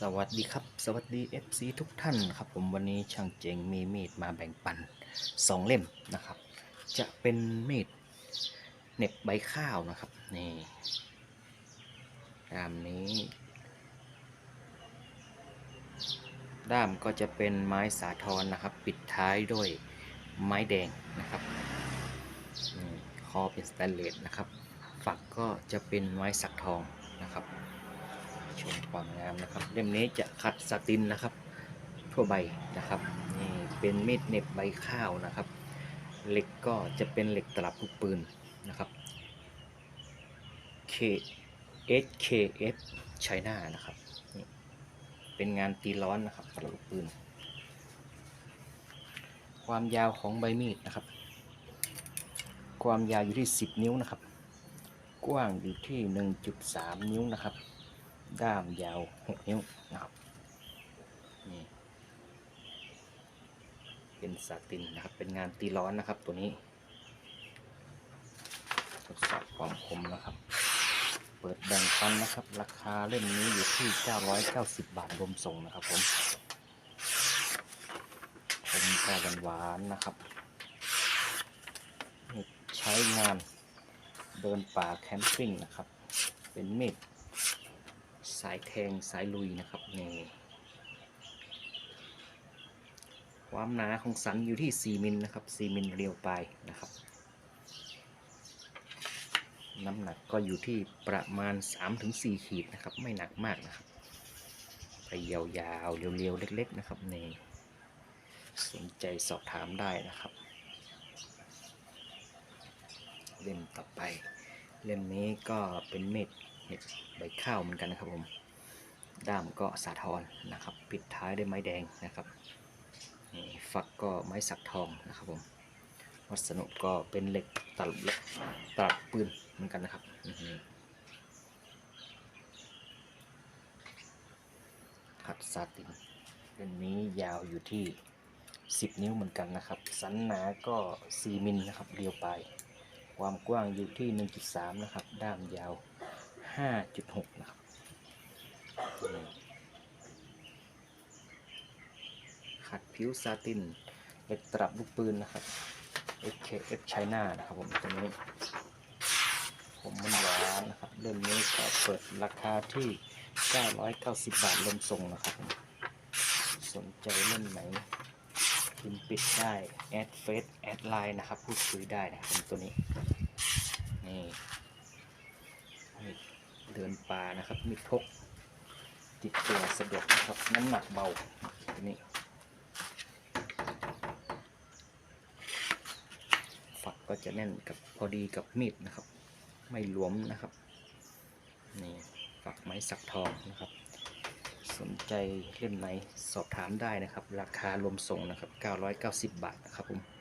สวัสดีครับ สวัสดี FC ทุกท่านครับ ผมวันนี้ช่างเจงมีมีดมาแบ่งปันสองเล่มนะครับ จะเป็นมีดเน็บใบข้าวนะครับนี่ด้ามนี้ ด้ามก็จะเป็นไม้สาทรนะครับ ปิดท้ายด้วยไม้แดงนะครับคอเป็นสแตนเลสนะครับ ฝักก็จะเป็นไม้สักทองนะครับ ชมความงามนะครับ เล่มนี้จะคัดสตินนะครับทั่วใบนะครับนี่เป็นมีดเน็บใบข้าวนะครับ เหล็กก็จะเป็นเหล็กตลับลูกปืนนะครับ K SKF ไชน่านะครับนี่เป็นงานตีร้อนนะครับตลับลูกปืน ความยาวของใบมีดนะครับ ความยาวอยู่ที่ 10 นิ้วนะครับ กว้างอยู่ที่ 1.3 นิ้วนะครับ ด้ามยาว 6 นิ้วนะครับนี่เป็นสาตินนะครับ เป็นงานตีร้อนนะครับตัวนี้ทดสอบความคมนะครับ เปิดแบ่งปันนะครับ ราคาเล่มนี้อยู่ที่ 990 บาทรวมส่งนะครับผมผมก็หวานๆนะครับ ใช้งานเดินป่าแคมปิ้งนะครับ เป็นมีด สายแทงสายลุยนะครับนี่ความหนาของสันอยู่ที่ 4 มิลนะครับ 4 มิลเรียวปลายนะครับ น้ำหนักก็อยู่ที่ประมาณ 3-4 ขีดนะครับ ไม่หนักมากนะครับไปยาวๆ เรียวๆ เล็ก ๆ นะครับนี่สนใจสอบถามได้นะครับ เล่มต่อไป เล่มนี้ก็เป็นเม็ด ห็ดใบข้าวเหมือนกันนะครับผมด้ามก็สาทรนะครับ ปิดท้ายด้วยไม้แดงนะครับฝักก็ไม้สักทองนะครับผมวัสดุก็เป็นเหล็กตลับเหล็กตลับปืนเหมือนกันนะครับขัดซาตินเล่มนี้ยาวอยู่ที่ 10 นิ้วเหมือนกันนะครับ สันหนาก็ 4 มิลนะครับเรียวไป ความกว้างอยู่ที่ 1.3 นะครับ ด้ามยาว 5.6นะครับขัดผิวซาตินเหล็กตลับลูกปืนนะครับ SKF China นะครับผมตัวนี้ ผมมันหวานนะครับ เล่มนี้ก็เปิดราคาที่ 990 บาทรวมส่งนะครับ สนใจเล่มไหนพิมพ์ปิดได้ แอดเฟซแอดไลน์นะครับ พูดคุยได้นะครับตัวนี้ นี่ เดินป่านะครับ มีดพกติดตัวสะดวกนะครับ น้ำหนักเบาตัวนี้ฝักก็จะแน่นกับพอดีกับมีดนะครับ ไม่หลวมนะครับนี่ฝักไม้สักทองนะครับ สนใจเล่มไหนสอบถามได้นะครับ ราคารวมส่งนะครับ 990 บาทนะครับผม